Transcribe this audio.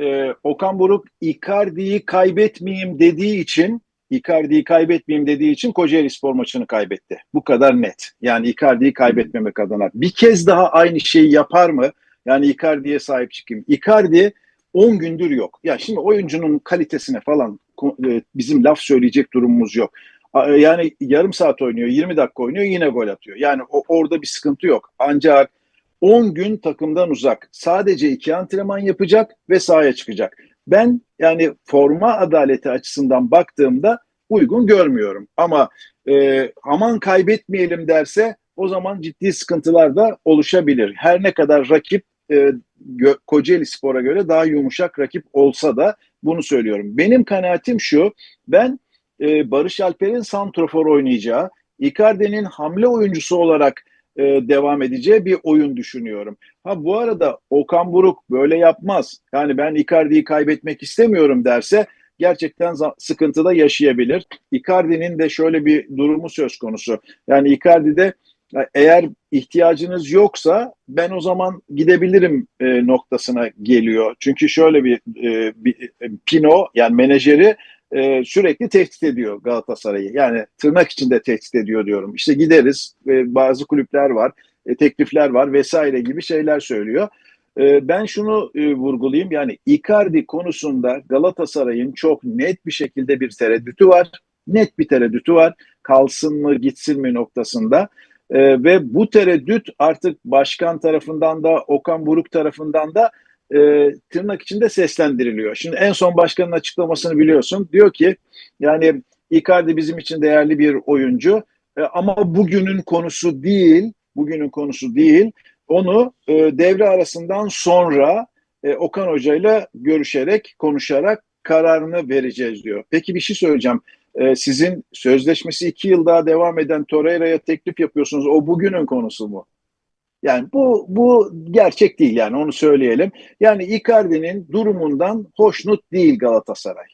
e, Okan Buruk Icardi'yi kaybetmeyeyim dediği için Icardi'yi kaybetmeyeyim dediği için Kocaeli Spor maçını kaybetti. Bu kadar net. Yani Icardi'yi kaybetmemek adına. Bir kez daha aynı şeyi yapar mı? Yani Icardi'ye sahip çıkayım. Icardi 10 gündür yok. Ya şimdi oyuncunun kalitesine falan e, bizim laf söyleyecek durumumuz yok. A- Yani yarım saat oynuyor, 20 dakika oynuyor yine gol atıyor. Yani orada bir sıkıntı yok. Ancak 10 gün takımdan uzak. Sadece iki antrenman yapacak ve sahaya çıkacak. Ben yani forma adaleti açısından baktığımda uygun görmüyorum. Ama e, aman kaybetmeyelim derse o zaman ciddi sıkıntılar da oluşabilir. Her ne kadar rakip e, Gö- Kocaeli Spor'a göre daha yumuşak rakip olsa da bunu söylüyorum. Benim kanaatim şu, ben e, Barış Alper'in santrofor oynayacağı, Icardi'nin hamle oyuncusu olarak e, devam edeceği bir oyun düşünüyorum. Ha bu arada Okan Buruk böyle yapmaz. Yani ben Icardi'yi kaybetmek istemiyorum derse gerçekten sıkıntıda yaşayabilir. Icardi'nin de şöyle bir durumu söz konusu. Yani Icardi'de ya eğer ihtiyacınız yoksa ben o zaman gidebilirim e, noktasına geliyor. Çünkü şöyle bir, e, bir e, Pino yani menajeri e, sürekli tehdit ediyor Galatasaray'ı. Yani tırnak içinde tehdit ediyor diyorum. İşte gideriz, e, bazı kulüpler var, e, teklifler var vesaire gibi şeyler söylüyor. E, ben şunu e, vurgulayayım yani Icardi konusunda Galatasaray'ın çok net bir şekilde bir tereddütü var. Net bir tereddütü var. Kalsın mı gitsin mi noktasında. E, ve bu tereddüt artık başkan tarafından da Okan Buruk tarafından da e, tırnak içinde seslendiriliyor. Şimdi en son başkanın açıklamasını biliyorsun. Diyor ki yani Icardi bizim için değerli bir oyuncu e, ama bugünün konusu değil, bugünün konusu değil. Onu e, devre arasından sonra e, Okan Hoca ile görüşerek, konuşarak kararını vereceğiz diyor. Peki bir şey söyleyeceğim. E, sizin sözleşmesi iki yıl daha devam eden Torreira'ya teklif yapıyorsunuz. O bugünün konusu mu? Yani bu bu gerçek değil yani onu söyleyelim. Yani Icardi'nin durumundan hoşnut değil Galatasaray.